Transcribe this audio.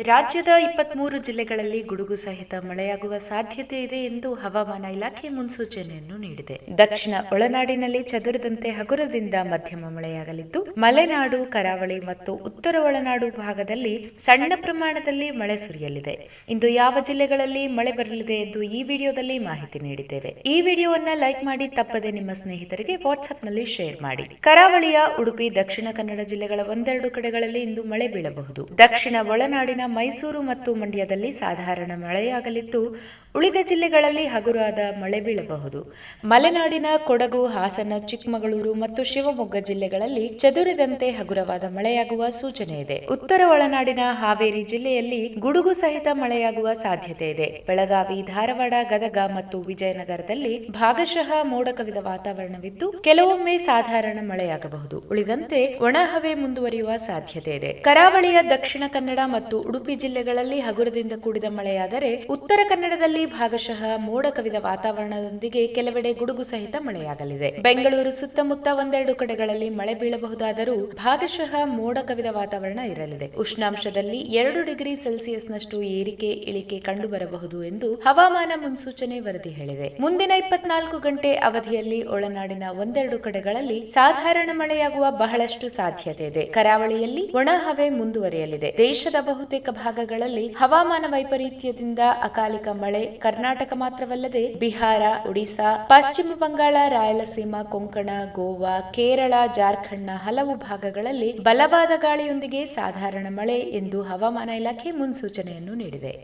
ರಾಜ್ಯದ ಇಪ್ಪತ್ಮೂರು ಜಿಲ್ಲೆಗಳಲ್ಲಿ ಗುಡುಗು ಸಹಿತ ಮಳೆಯಾಗುವ ಸಾಧ್ಯತೆ ಇದೆ ಎಂದು ಹವಾಮಾನ ಇಲಾಖೆ ಮುನ್ಸೂಚನೆಯನ್ನು ನೀಡಿದೆ. ದಕ್ಷಿಣ ಒಳನಾಡಿನಲ್ಲಿ ಚದುರದಂತೆ ಹಗುರದಿಂದ ಮಧ್ಯಮ ಮಳೆಯಾಗಲಿದ್ದು, ಮಲೆನಾಡು, ಕರಾವಳಿ ಮತ್ತು ಉತ್ತರ ಒಳನಾಡು ಭಾಗದಲ್ಲಿ ಸಣ್ಣ ಪ್ರಮಾಣದಲ್ಲಿ ಮಳೆ ಸುರಿಯಲಿದೆ. ಇಂದು ಯಾವ ಜಿಲ್ಲೆಗಳಲ್ಲಿ ಮಳೆ ಬರಲಿದೆ ಎಂದು ಈ ವಿಡಿಯೋದಲ್ಲಿ ಮಾಹಿತಿ ನೀಡಿದ್ದೇವೆ. ಈ ವಿಡಿಯೋವನ್ನ ಲೈಕ್ ಮಾಡಿ, ತಪ್ಪದೆ ನಿಮ್ಮ ಸ್ನೇಹಿತರಿಗೆ ವಾಟ್ಸ್ಆಪ್ನಲ್ಲಿ ಶೇರ್ ಮಾಡಿ. ಕರಾವಳಿಯ ಉಡುಪಿ, ದಕ್ಷಿಣ ಕನ್ನಡ ಜಿಲ್ಲೆಗಳ ಒಂದೆರಡು ಕಡೆಗಳಲ್ಲಿ ಇಂದು ಮಳೆ ಬೀಳಬಹುದು. ದಕ್ಷಿಣ ಒಳನಾಡಿನ ಮೈಸೂರು ಮತ್ತು ಮಂಡ್ಯದಲ್ಲಿ ಸಾಧಾರಣ ಮಳೆಯಾಗಲಿದ್ದು, ಉಳಿದ ಜಿಲ್ಲೆಗಳಲ್ಲಿ ಹಗುರಾದ ಮಳೆ ಬೀಳಬಹುದು. ಮಲೆನಾಡಿನ ಕೊಡಗು, ಹಾಸನ, ಚಿಕ್ಕಮಗಳೂರು ಮತ್ತು ಶಿವಮೊಗ್ಗ ಜಿಲ್ಲೆಗಳಲ್ಲಿ ಚದುರಿದಂತೆ ಹಗುರವಾದ ಮಳೆಯಾಗುವ ಸೂಚನೆ ಇದೆ. ಉತ್ತರ ಒಳನಾಡಿನ ಹಾವೇರಿ ಜಿಲ್ಲೆಯಲ್ಲಿ ಗುಡುಗು ಸಹಿತ ಮಳೆಯಾಗುವ ಸಾಧ್ಯತೆ ಇದೆ. ಬೆಳಗಾವಿ, ಧಾರವಾಡ, ಗದಗ ಮತ್ತು ವಿಜಯನಗರದಲ್ಲಿ ಭಾಗಶಃ ಮೋಡ ಕವಿದ ವಾತಾವರಣವಿದ್ದು, ಕೆಲವೊಮ್ಮೆ ಸಾಧಾರಣ ಮಳೆಯಾಗಬಹುದು. ಉಳಿದಂತೆ ಒಣಹವೆ ಮುಂದುವರಿಯುವ ಸಾಧ್ಯತೆ ಇದೆ. ಕರಾವಳಿಯ ದಕ್ಷಿಣ ಕನ್ನಡ ಮತ್ತು ಉಡುಪಿ ಜಿಲ್ಲೆಗಳಲ್ಲಿ ಹಗುರದಿಂದ ಕೂಡಿದ ಮಳೆಯಾದರೆ ಉತ್ತರ ಕನ್ನಡದಲ್ಲಿ ಭಾಗಶಃ ಮೋಡ ಕವಿದ ವಾತಾವರಣದೊಂದಿಗೆ ಕೆಲವೆಡೆ ಗುಡುಗು ಸಹಿತ ಮಳೆಯಾಗಲಿದೆ. ಬೆಂಗಳೂರು ಸುತ್ತಮುತ್ತ ಒಂದೆರಡು ಕಡೆಗಳಲ್ಲಿ ಮಳೆ ಬೀಳಬಹುದಾದರೂ ಭಾಗಶಃ ಮೋಡ ಕವಿದ ವಾತಾವರಣ ಇರಲಿದೆ. ಉಷ್ಣಾಂಶದಲ್ಲಿ ಎರಡು ಡಿಗ್ರಿ ಸೆಲ್ಸಿಯಸ್ನಷ್ಟು ಏರಿಕೆ, ಇಳಿಕೆ ಕಂಡುಬರಬಹುದು ಎಂದು ಹವಾಮಾನ ಮುನ್ಸೂಚನೆ ವರದಿ ಹೇಳಿದೆ. ಮುಂದಿನ ಇಪ್ಪತ್ನಾಲ್ಕು ಗಂಟೆ ಅವಧಿಯಲ್ಲಿ ಒಳನಾಡಿನ ಒಂದೆರಡು ಕಡೆಗಳಲ್ಲಿ ಸಾಧಾರಣ ಮಳೆಯಾಗುವ ಬಹಳಷ್ಟು ಸಾಧ್ಯತೆ ಇದೆ. ಕರಾವಳಿಯಲ್ಲಿ ಒಣಹವೆ ಮುಂದುವರಿಯಲಿದೆ. ದೇಶದ ಬಹುತೇಕ ಭಾಗಗಳಲ್ಲಿ ಹವಾಮಾನ ವೈಪರೀತ್ಯದಿಂದ ಅಕಾಲಿಕ ಮಳೆ ಕರ್ನಾಟಕ ಮಾತ್ರವಲ್ಲದೆ ಬಿಹಾರ ಒಡಿಶಾ ಪಶ್ಚಿಮ ಬಂಗಾಳ, ರಾಯಲಸೀಮಾ, ಕೊಂಕಣ, ಗೋವಾ, ಕೇರಳ, ಜಾರ್ಖಂಡ್ನ ಹಲವು ಭಾಗಗಳಲ್ಲಿ ಬಲವಾದ ಗಾಳಿಯೊಂದಿಗೆ ಸಾಧಾರಣ ಮಳೆ ಎಂದು ಹವಾಮಾನ ಇಲಾಖೆ ಮುನ್ಸೂಚನೆಯನ್ನು ನೀಡಿದೆ.